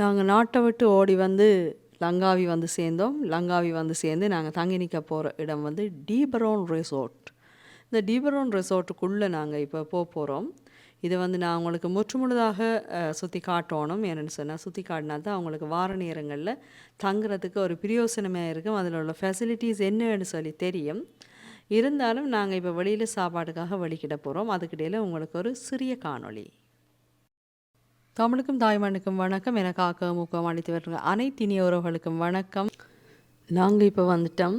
நாங்கள் நாட்டை விட்டு ஓடி வந்து லங்காவி வந்து சேர்ந்தோம். லங்காவி வந்து சேர்ந்து நாங்கள் தங்கி நிற்க போகிற இடம் வந்து டீபரோன் ரெசார்ட். இந்த டீபரோன் ரெசார்ட்டுக்குள்ளே நாங்கள் இப்போ போக போகிறோம் இதை வந்து நான் உங்களுக்கு முற்றுமுழுதாக சுற்றி காட்டணும். ஏன்னு சொன்னால் சுற்றி காட்டினா தான் அவங்களுக்கு வார நேரங்களில் தங்குறதுக்கு ஒரு பிரயோசனமாக இருக்கும். அதில் உள்ள ஃபெசிலிட்டிஸ் என்னன்னு சொல்லி தெரியும். இருந்தாலும் நாங்கள் இப்போ வெளியில் சாப்பாட்டுக்காக வழிக்கிட போகிறோம் அதுக்கிடையில் உங்களுக்கு ஒரு சிறிய காணொளி. தமிழுக்கும் தாய்மண்ணுக்கும் வணக்கம். எனக்கு காக்க மூக்கம் அளித்து வருங்க அனைத்து இனிய உறவுகளுக்கும் வணக்கம். நாங்கள் இப்போ வந்துட்டோம்.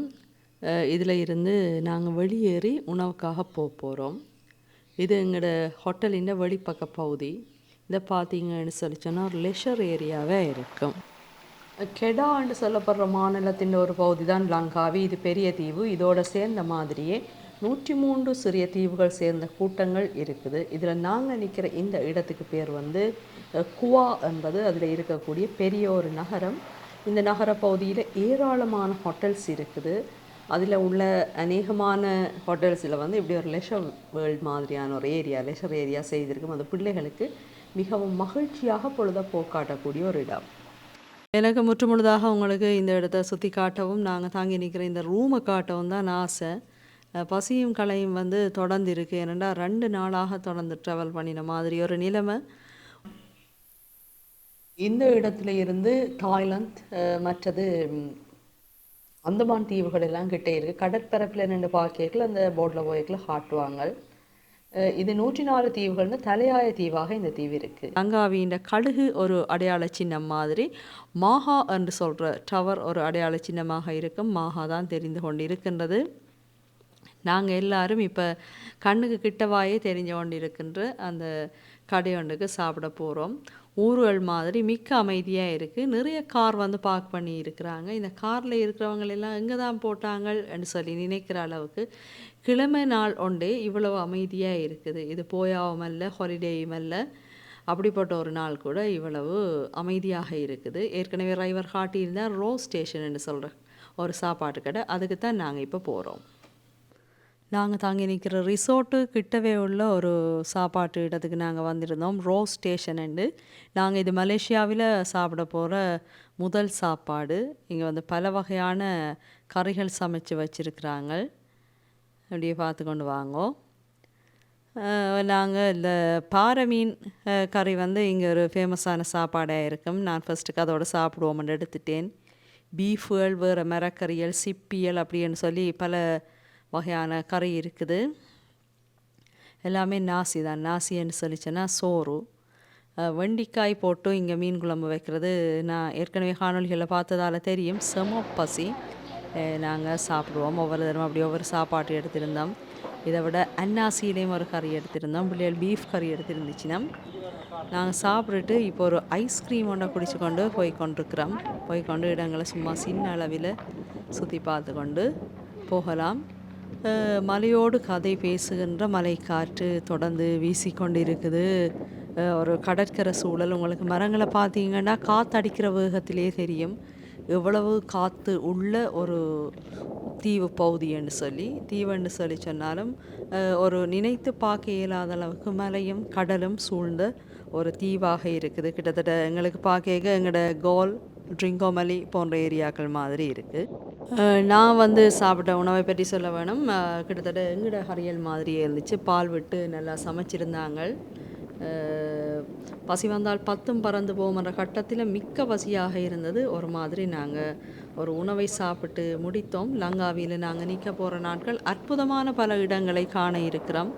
இதில் இருந்து நாங்கள் வெளியேறி உணவுக்காக போக போகிறோம். இது எங்களோட ஹோட்டலின் வெளிப்பக்க பகுதி. இதை பார்த்தீங்கன்னு சொல்லி சொன்னால் ஒரு லெஷர் ஏரியாவே இருக்கும். கெடான்னு சொல்லப்படுற மாநிலத்தின் ஒரு பகுதி தான் லங்காவி. இது பெரிய தீவு. இதோட சேர்ந்த மாதிரியே நூற்றி மூன்று சிறிய தீவுகள் சேர்ந்த கூட்டங்கள் இருக்குது. இதில் நாங்கள் நிற்கிற இந்த இடத்துக்கு பேர் வந்து குவா என்பது அதில் இருக்கக்கூடிய பெரிய ஒரு நகரம். இந்த நகர பகுதியில் ஏராளமான ஹோட்டல்ஸ் இருக்குது. அதில் உள்ள அநேகமான ஹோட்டல்ஸில் வந்து இப்படி ஒரு லெஷர் வேர்ல்ட் மாதிரியான ஒரு ஏரியா லெஷர் ஏரியா செய்திருக்கும். அந்த பிள்ளைகளுக்கு மிகவும் மகிழ்ச்சியாக பொழுத போக்காட்டக்கூடிய ஒரு இடம். எனக்கு முற்றுமுழுதாக உங்களுக்கு இந்த இடத்த சுற்றி காட்டவும் நாங்கள் தாங்கி நிற்கிற இந்த ரூமை காட்டவும் தான் ஆசை. பசியும் கலையும் வந்து தொடர்ந்து இருக்குது ஏனெண்டா ரெண்டு நாளாக தொடர்ந்து ட்ராவல் பண்ணின மாதிரி ஒரு நிலைமை. இந்த இடத்துல இருந்து தாய்லாந்து மற்றது அந்தமான் தீவுகள் எல்லாம் கிட்டே இருக்குது கடற்பரப்பில் நின்று பார்க்கல அந்த போட்டில் போய்க்கல காட்டுவாங்க. இது நூற்றி நாலு தீவுகள்னு தலையாய தீவாக இந்த தீவு இருக்குது லங்காவியின் கழுகு ஒரு அடையாள சின்னம் மாதிரி மாஹா என்று சொல்கிற டவர் ஒரு அடையாள சின்னமாக இருக்கும். மாஹா தான் தெரிந்து கொண்டு இருக்கின்றது நாங்கள் எல்லாரும் இப்போ கண்ணுக்கு கிட்டவாயே தெரிஞ்ச கொண்டு இருக்கின்ற அந்த கடையொன்றுக்கு சாப்பிட போகிறோம் ஊர்கள் மாதிரி மிக்க அமைதியாக இருக்குது நிறைய கார் வந்து பார்க் பண்ணி இருக்கிறாங்க. இந்த காரில் இருக்கிறவங்களெல்லாம் எங்கே தான் போட்டாங்கன்னு சொல்லி நினைக்கிற அளவுக்கு கிழமை நாள் ஒன்றே இவ்வளவு அமைதியாக இருக்குது. இது போயாவும் அல்ல ஹாலிடேயும் அல்ல. அப்படிப்பட்ட ஒரு நாள் கூட இவ்வளவு அமைதியாக இருக்குது. ஏற்கனவே டிரைவர் காட்டியிருந்தால் ரோஸ் ஸ்டேஷன் சொல்கிற ஒரு சாப்பாட்டு கடை. அதுக்கு தான் நாங்கள் இப்போ போகிறோம் நாங்கள் தாங்கி நிற்கிற ரிசோர்ட்டு கிட்டவே உள்ள ஒரு சாப்பாட்டு இடத்துக்கு நாங்கள் வந்திருந்தோம். ரோஸ் ஸ்டேஷன் அண்டு நாங்கள் இது மலேசியாவில் சாப்பிட போகிற முதல் சாப்பாடு. இங்கே வந்து பல வகையான கறிகள் சமைச்சு வச்சுருக்குறாங்க. அப்படியே பார்த்து கொண்டு வாங்கோ. நாங்கள் இந்த பாறை மீன் கறி வந்து இங்கே ஒரு ஃபேமஸான சாப்பாடாக இருக்கும். நான் ஃபஸ்ட்டுக்கு அதோடு சாப்பிடுவோம்னு எடுத்துட்டேன். பீஃபுகள் வேறு மரக்கறியல் சிப்பியல் அப்படின்னு சொல்லி பல வகையான கறி இருக்குது. எல்லாமே நாசி தான். நாசின்னு சொல்லிச்சேன்னா சோறு. வெண்டிக்காய் போட்டு இங்கே மீன் குழம்பு வைக்கிறது நான் ஏற்கனவே காணொலிகளில் பார்த்ததால் தெரியும். செம பசி. நாங்கள் சாப்பிடுவோம். ஒவ்வொரு தரம் அப்படி ஒவ்வொரு சாப்பாட்டு எடுத்திருந்தோம். இதை விட அன்னாசியிலையும் ஒரு கறி எடுத்திருந்தோம். பிள்ளைகள் பீஃப் கறி எடுத்திருந்துச்சுன்னா. நாங்கள் சாப்பிட்டுட்டு இப்போ ஒரு ஐஸ்கிரீம் ஒன்றை குடிச்சு கொண்டு போய் கொண்டிருக்கிறோம். போய் கொண்டு இடங்களை சும்மா சின்ன அளவில் சுற்றி பார்த்து கொண்டு போகலாம். மலையோடு கதை பேசுகின்ற மலைக்காற்று தொடர்ந்து வீசிக்கொண்டிருக்குது. ஒரு கடற்கரை சூழல். உங்களுக்கு மரங்களை பார்த்தீங்கன்னா காற்றடிக்கிற வேகத்திலே தெரியும். எவ்வளவு காற்று உள்ள ஒரு தீவு பகுதின்னு சொல்லி தீவுன்னு சொல்லி சொன்னாலும் ஒரு நினைத்து பார்க்க இயலாத அளவுக்கு மலையும் கடலும் சூழ்ந்த ஒரு தீவாக இருக்குது. கிட்டத்தட்ட எங்களுக்கு பார்க்க எங்களோட கோல் ட்ரிங்கோமலி போன்ற ஏரியாக்கள் மாதிரி இருக்குது நான் வந்து சாப்பிட்ட உணவை பற்றி சொல்ல வேணும். கிட்டத்தட்ட எங்கட ஹரியல் மாதிரியே இருந்துச்சு. பால் விட்டு நல்லா சமைச்சிருந்தாங்க. பசி வந்தால் பத்தும் பறந்து போகிற கட்டத்தில் மிக்க பசியாக இருந்தது ஒரு மாதிரி நாங்கள் ஒரு உணவை சாப்பிட்டு முடித்தோம். லங்காவியில் நாங்கள் நிற்க போகிற நாட்கள் அற்புதமான பல இடங்களை காண இருக்கிறோம்.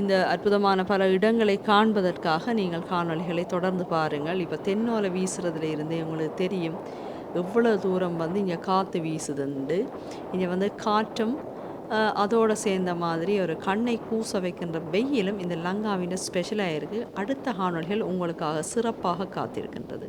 இந்த அற்புதமான பல இடங்களை காண்பதற்காக நீங்கள் காணொலிகளை தொடர்ந்து பாருங்கள். இப்போ தென்னோலை வீசுறதுல இருந்தே உங்களுக்கு தெரியும். எவ்வளோ தூரம் வந்து இங்கே காற்று வீசுதுண்டு. இங்கே வந்து காற்றும் அதோடு சேர்ந்த மாதிரி ஒரு கண்ணை கூச வைக்கின்ற வெயிலும் இந்த லங்காவின் ஸ்பெஷலாக இருக்குது அடுத்த காணொலிகள் உங்களுக்காக சிறப்பாக காத்திருக்கின்றது.